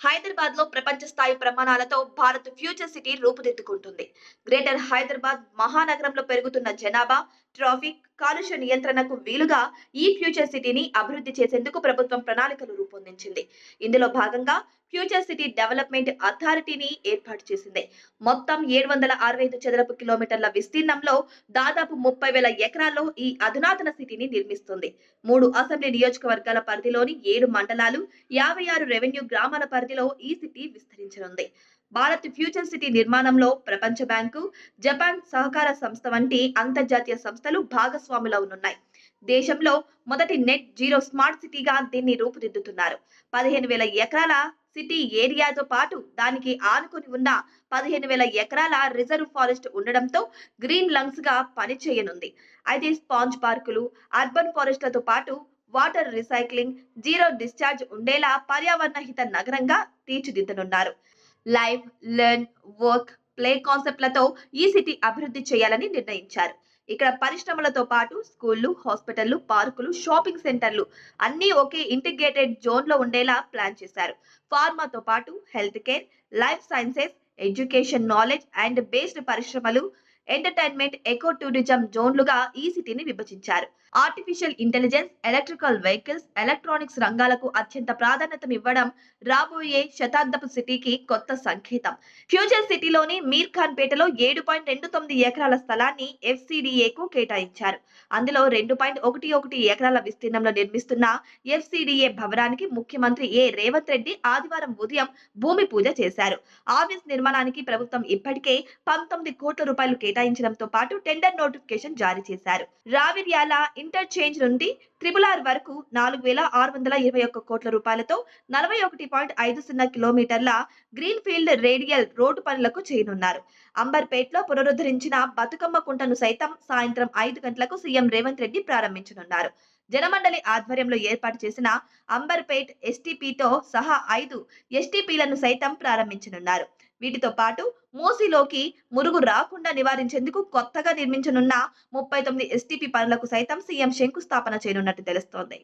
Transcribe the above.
హైదరాబాద్లో ప్రపంచ స్థాయి ప్రమాణాలతో భారత్ ఫ్యూచర్ సిటీ రూపుదిద్దుకుంటుంది. గ్రేటర్ హైదరాబాద్ మహానగరంలో పెరుగుతున్న జనాభా ట్రాఫిక్ కాలుష్య నియంత్రణకు వీలుగా ఈ ఫ్యూచర్ సిటీని అభివృద్ధి చేసేందుకు ప్రభుత్వం ప్రణాళికలు రూపొందించింది. ఇందులో భాగంగా ఫ్యూచర్ సిటీ డెవలప్మెంట్ అథారిటీని ఏర్పాటు చేసింది. మొత్తం ఏడు వందల అరవై ఐదు చదరపు కిలోమీటర్ల విస్తీర్ణంలో దాదాపు ముప్పై వేల ఎకరాల్లో ఈ అధునాతన సిటీని నిర్మిస్తుంది. మూడు అసెంబ్లీ నియోజకవర్గాల పరిధిలోని ఏడు మండలాలు యాభై ఆరు రెవెన్యూ గ్రామాల పరిధిలో ఈ సిటీ విస్తరించనుంది. భారత్ ఫ్యూచర్ సిటీ నిర్మాణంలో ప్రపంచ బ్యాంకు జపాన్ సహకార సంస్థ వంటి అంతర్జాతీయ సంస్థలు భాగస్వాములవునున్నాయి. దేశంలో మొదటి నెట్ జీరో స్మార్ట్ సిటీగా దీన్ని రూపుదిద్దుతున్నారు. పదిహేను వేల ఎకరాల సిటీ ఏరియాతో పాటు దానికి ఆనుకుని ఉన్న పదిహేను వేల ఎకరాల రిజర్వ్ ఫారెస్ట్ ఉండడంతో గ్రీన్ లంగ్స్గా పనిచేయనుంది. అయితే స్పాంజ్ పార్కులు అర్బన్ ఫారెస్ట్లతో పాటు వాటర్ రీసైక్లింగ్ జీరో డిశ్చార్జ్ ఉండేలా పర్యావరణ హిత నగరంగా తీర్చిదిద్దనున్నారు. లైవ్ లెర్న్ వర్క్ ప్లే కాన్సెప్ట్లతో ఈ సిటీ అభివృద్ధి చేయాలని నిర్ణయించారు. ఇక్కడ పరిశ్రమలతో పాటు స్కూళ్ళు హాస్పిటళ్ళు పార్కులు షాపింగ్ సెంటర్లు అన్నీ ఒకే ఇంటిగ్రేటెడ్ జోన్లో ఉండేలా ప్లాన్ చేశారు. ఫార్మాతో పాటు health care life sciences education knowledge and based పరిశ్రమలు ఎంటర్టైన్మెంట్ ఎకో టూరిజం జోన్లుగా ఈ సిటీని విభజించారు. Artificial intelligence electrical vehicles electronics రంగాలకు అత్యంత ప్రాధాన్యతనివ్వడం రాబోయే శతాబ్దపు సిటీకి కొత్త సంకేతం. ఫ్యూచర్ సిటీలోని మీర్ ఖాన్ పేటలో ఏడు పాయింట్ రెండు తొమ్మిది ఎకరాల స్థలాన్ని ఎఫ్సిడిఏకు కేటాయించారు. అందులో రెండు పాయింట్ ఒకటి ఒకటి ఎకరాల విస్తీర్ణంలో నిర్మిస్తున్న ఎఫ్సిడిఏ భవనానికి ముఖ్యమంత్రి ఏ. రేవంత్ రెడ్డి ఆదివారం ఉదయం భూమి పూజ చేశారు. ఆఫీస్ నిర్మాణానికి ప్రభుత్వం ఇప్పటికే పంతొమ్మిది కోట్ల రూపాయలు కేటాయించడంతో పాటు టెండర్ నోటిఫికేషన్ జారీ చేశారు. రావిర్యాల ఇంటర్చేంజ్ నుండి త్రిపుల్ ఆర్ వరకు నాలుగు వేల ఆరు వందల ఇరవై ఒక్క కోట్ల రూపాయలతో నలభై ఒకటి పాయింట్ ఐదు సున్నా కిలోమీటర్ల గ్రీన్ ఫీల్డ్ రేడియల్ రోడ్డు పనులకు చేయనున్నారు అంబర్పేట్లో పునరుద్ధరించిన బతుకమ్మ కుంటను సైతం సాయంత్రం ఐదు గంటలకు సీఎం రేవంత్ రెడ్డి ప్రారంభించనున్నారు. జనమండలి ఆధ్వర్యంలో ఏర్పాటు చేసిన అంబర్పేట్ ఎస్టీపీతో సహా ఐదు ఎస్టీపీలను సైతం ప్రారంభించనున్నారు. వీటితో పాటు మూసీలోకి మురుగు రాకుండా నివారించేందుకు కొత్తగా నిర్మించనున్న ముప్పై తొమ్మిది ఎస్టీపీ పనులకు సైతం సీఎం శంకుస్థాపన చేయనున్నట్టు తెలుస్తోంది.